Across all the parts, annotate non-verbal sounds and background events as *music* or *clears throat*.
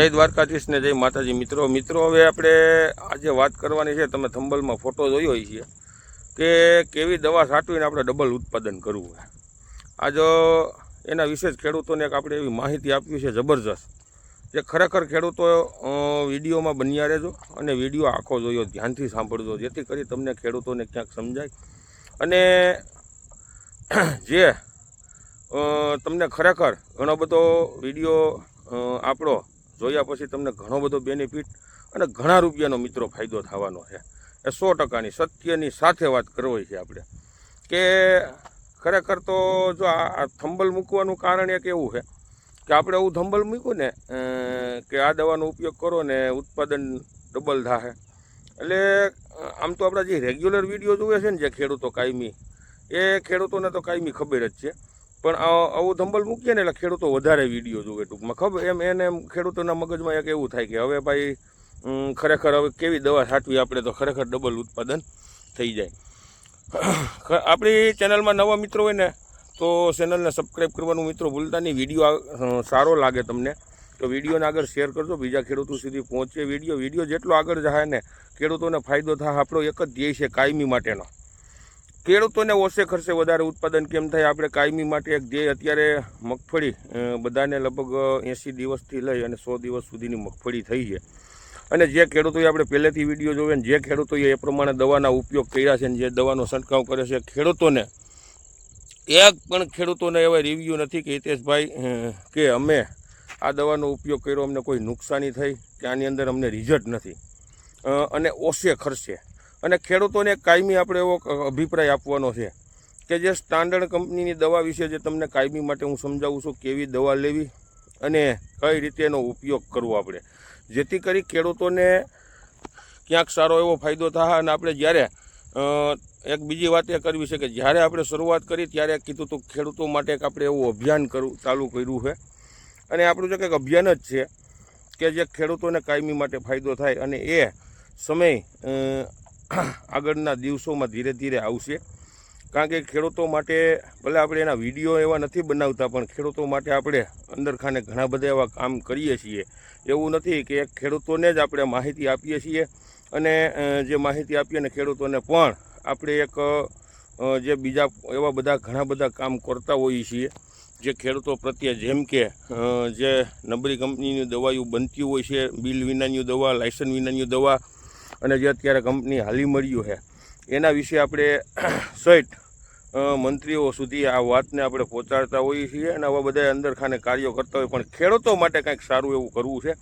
જય દ્વારકાધીશ ને જય માતાજી. મિત્રો મિત્રો, હવે આપણે આજે વાત કરવાની છે, તમે થંબલમાં ફોટો જોયો છે કે કેવી દવા સાટવીને આપણે ડબલ ઉત્પાદન કરવું આ આજ એના વિશે જ ખેડૂતોને એક આપણે એવી માહિતી આપવી છે જબરજસ્ત, જે ખરેખર ખેડૂતો વિડીયોમાં બન્યા રહેજો અને વીડિયો આખો જોયો, ધ્યાનથી સાંભળજો, જેથી કરી તમને ખેડૂતોને ક્યાંક સમજાય. અને જે તમને ખરેખર ઘણો બધો વીડિયો આપણો જોયા પછી તમને ઘણો બધો બેનિફિટ અને ઘણા રૂપિયાનો મિત્રો ફાયદો થવાનો છે. એ સો ટકાની સત્યની સાથે વાત કરવી છે આપણે. કે ખરેખર તો જો આ થંબલ મૂકવાનું કારણ એક એવું છે કે આપણે એવું થંબલ મૂક્યું ને કે આ દવાનો ઉપયોગ કરો ને ઉત્પાદન ડબલ થાય એટલે આમ તો આપણા જે રેગ્યુલર વીડિયો જોવે છે ને જે ખેડૂતો કાયમી, એ ખેડૂતોને તો કાયમી ખબર જ છે. પણ આવું ધંબલ મૂકીએ ને એટલે ખેડૂતો વધારે વીડિયો જોવે ટૂંકમાં. ખબર? એમ એને એમ ખેડૂતોના મગજમાં એક એવું થાય કે હવે ભાઈ ખરેખર હવે કેવી દવા છાંટવી આપણે તો ખરેખર ડબલ ઉત્પાદન થઈ જાય. *coughs* આપણી ચેનલમાં નવા મિત્રો હોય ને, તો ચેનલને સબસ્ક્રાઈબ કરવાનું મિત્રો ભૂલતા નહીં. વીડિયો સારો લાગે તમને, તો વિડીયોને આગળ શેર કરજો. બીજા ખેડૂતો સુધી પહોંચે વીડિયો. વીડિયો જેટલો આગળ જાય ને, ખેડૂતોને ફાયદો થાય. આપણો એક જ ધ્યેય છે કાયમી માટેનો. ખેડૂતોને ઓછે ખર્ચે વધારે ઉત્પાદન કેમ થાય? આપણે કાયમી માટે એક ધ્યેય અત્યારે મગફળી બધાને લગભગ એંસી દિવસથી લઈ અને સો દિવસ સુધીની મગફળી થઈ છે. અને જે ખેડૂતોએ આપણે પહેલેથી વીડિયો જોવે ને, જે ખેડૂતોએ એ પ્રમાણે દવાના ઉપયોગ કર્યા છે ને, જે દવાનો છંટકાવ કરે છે, ખેડૂતોને, એક પણ ખેડૂતોને એવા રિવ્યૂ નથી કે હિતેશભાઈ કે અમે આ દવાનો ઉપયોગ કર્યો, અમને કોઈ નુકસાની થઈ કે આની અંદર અમને રિઝલ્ટ નથી. અને ઓછે ખર્ચે. અને ખેડૂતોને કાયમી આપણે એવો અભિપ્રાય આપવાનો છે કે જે સ્ટાન્ડર્ડ કંપનીની દવા વિશે જે તમને કાયમી માટે હું સમજાવું છું, કેવી દવા લેવી અને કઈ રીતે એનો ઉપયોગ કરવો આપણે. જેથી કરી ખેડૂતોને ક્યાંક સારો એવો ફાયદો થાય અને આપણે જ્યારે એક બીજી વાત એ કરવી છે કે જ્યારે આપણે શરૂઆત કરી ત્યારે કીધું તો ખેડૂતો માટે એક આપણે એવું અભિયાન કરવું ચાલુ કર્યું છે. અને આપણું જે કંઈક અભિયાન જ છે કે જે ખેડૂતોને કાયમી માટે ફાયદો થાય અને એ સમય *clears throat* આગળના દિવસોમાં ધીરે ધીરે આવશે. કારણ કે ખેડૂતો માટે ભલે આપણે એના વીડિયો એવા નથી બનાવતા, પણ ખેડૂતો માટે આપણે અંદરખાને ઘણા બધા એવા કામ કરીએ છીએ. એવું નથી કે ખેડૂતોને જ આપણે માહિતી આપીએ છીએ અને જે માહિતી આપીએ ને ખેડૂતોને પણ આપણે એક જે બીજા એવા બધા ઘણા બધા કામ કરતા હોઈએ છીએ. જે ખેડૂતો પ્રત્યે જેમ કે જે નબળી કંપનીની દવાઓ બનતી હોય છે, બિલ વિનાની દવા, લાયસન્સ વિનાની દવા અને જે અત્યારે કંપની હાલી મળ્યું છે, એના વિશે આપણે *clears throat* સહિત મંત્રીઓ સુધી આ વાતને આપણે પહોંચાડતા હોઈએ છીએ અને આવા બધા અંદર ખાને કાર્યો કરતા હોય. પણ ખેડૂતો માટે કંઈક સારું એવું કરવું છે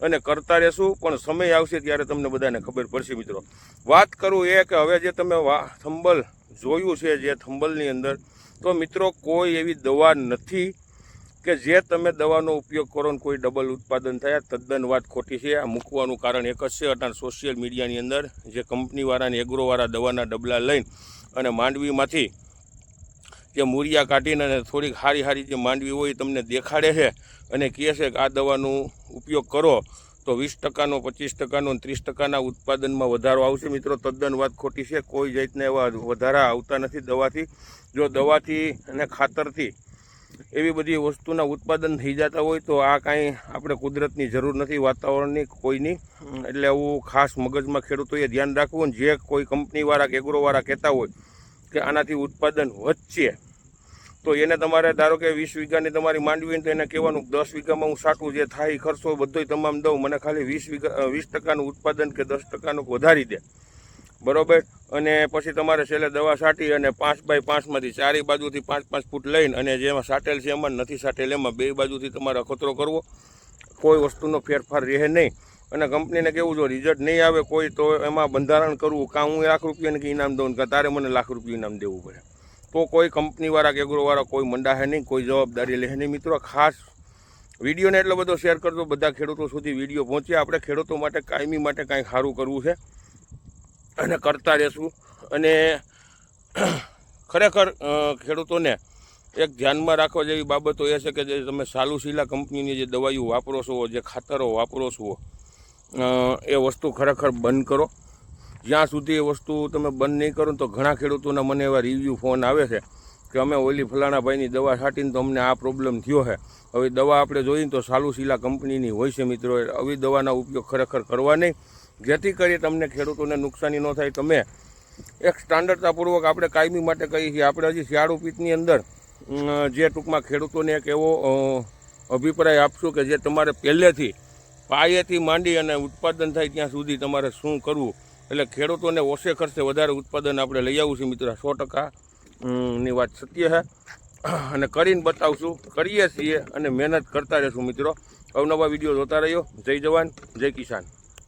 અને કરતા રહેશું, પણ સમય આવશે ત્યારે તમને બધાને ખબર પડશે મિત્રો. વાત કરું એ કે હવે જે તમે વા થંબલ જોયું છે, જે થંબલની અંદર, તો મિત્રો કોઈ એવી દવા નથી કે જે તમે દવાનો ઉપયોગ કરો ને કોઈ ડબલ ઉત્પાદન થયા, તદ્દન વાત ખોટી છે. આ મૂકવાનું કારણ એક જ છે, અટાણ સોશિયલ મીડિયાની અંદર જે કંપનીવાળાને એગ્રોવાળા દવાના ડબલા લઈને અને માંડવીમાંથી જે મૂરિયા કાઢીને અને થોડીક હારી હારી જે માંડવી હોય તમને દેખાડે છે અને કહે છે કે આ દવાનો ઉપયોગ કરો, તો વીસ ટકાનો, પચીસ ટકાનો અને ત્રીસ ટકાના ઉત્પાદનમાં વધારો આવશે. મિત્રો, તદ્દન વાત ખોટી છે. કોઈ જાતના એવા વધારા આવતા નથી દવાથી. જો દવાથી અને ખાતરથી એવી બધી વસ્તુના ઉત્પાદન થઈ જતા હોય તો આ કાંઈ આપણે કુદરતની જરૂર નથી, વાતાવરણની કોઈની. એટલે આવું ખાસ મગજમાં ખેડૂતોએ ધ્યાન રાખવું. જે કોઈ કંપનીવાળા કે એગ્રોવાળા કહેતા હોય કે આનાથી ઉત્પાદન વધશે, તો એને તમારે ધારો કે વીસ વીઘાની તમારી માંડવી તો એને કહેવાનું દસ વીઘામાં હું સાટું જે થાય ખર્ચો બધોય તમામ દઉં. મને ખાલી વીસ વીઘા, વીસ ટકાનું ઉત્પાદન કે દસ ટકાનું વધારી દે. બરોબર? અને પછી તમારે છેલ્લે દવા છાંટી અને પાંચ બાય પાંચમાંથી ચારે બાજુથી પાંચ પાંચ ફૂટ લઈને અને જેમાં સાટેલ છે એમાં નથી સાટેલ, એમાં બે બાજુથી તમારે અખતરો કરવો. કોઈ વસ્તુનો ફેરફાર રહે નહીં. અને કંપનીને કેવું જો રિઝલ્ટ નહીં આવે કોઈ, તો એમાં બંધારણ કરવું, કાં હું લાખ રૂપિયાને કે ઇનામ દઉં કે તારે મને લાખ રૂપિયા ઇનામ દેવું પડે. તો કોઈ કંપનીવાળા કે એગ્રોવાળા કોઈ મંડાહે નહીં, કોઈ જવાબદારી લે નહીં. મિત્રો, ખાસ વિડીયોને એટલો બધો શેર કરજો. બધા ખેડૂતો સુધી વીડિયો પહોંચે આપણે ખેડૂતો માટે કાયમી માટે કાંઈક સારું કરવું છે. અને કરતા રહેશું. અને ખરેખર ખેડૂતોને એક ધ્યાનમાં રાખવા જેવી બાબતો એ છે કે જે તમે સાલુશીલા કંપનીની જે દવાઈઓ વાપરો છો, જે ખાતરો વાપરો છો એ વસ્તુ ખરેખર બંધ કરો. જ્યાં સુધી એ વસ્તુ તમે બંધ નહીં કરો તો ઘણા ખેડૂતોના મને એવા રિવ્યૂ ફોન આવે છે કે અમે ઓલી ફલાણા ભાઈની દવા છાંટીને તો અમને આ પ્રોબ્લેમ થયો છે. હવે દવા આપણે જોઈએ તો સાલુશીલા કંપનીની હોય છે મિત્રો આવી દવાના ઉપયોગ ખરેખર કરવા નહીં. જેથી કરી તમને ખેડૂતોને નુકસાની ન થાય. તમે એક સ્ટાન્ડર્ડતાપૂર્વક આપણે કાયમી માટે કહીએ છીએ. આપણે હજી શિયાળુ પીતની અંદર જે ટૂંકમાં ખેડૂતોને એક એવો અભિપ્રાય આપશું કે જે તમારે પહેલેથી પાયેથી માંડી અને ઉત્પાદન થાય ત્યાં સુધી તમારે શું કરવું. એટલે ખેડૂતોને ઓછે ખર્ચે વધારે ઉત્પાદન આપણે લઈ આવું છીએ મિત્રો. સો ટકા ની વાત સત્ય છે. અને કરીને બતાવશું. કરીએ છીએ અને મહેનત કરતા રહેશું મિત્રો. અવનવા વીડિયો જોતા રહ્યો જય જવાન, જય કિસાન.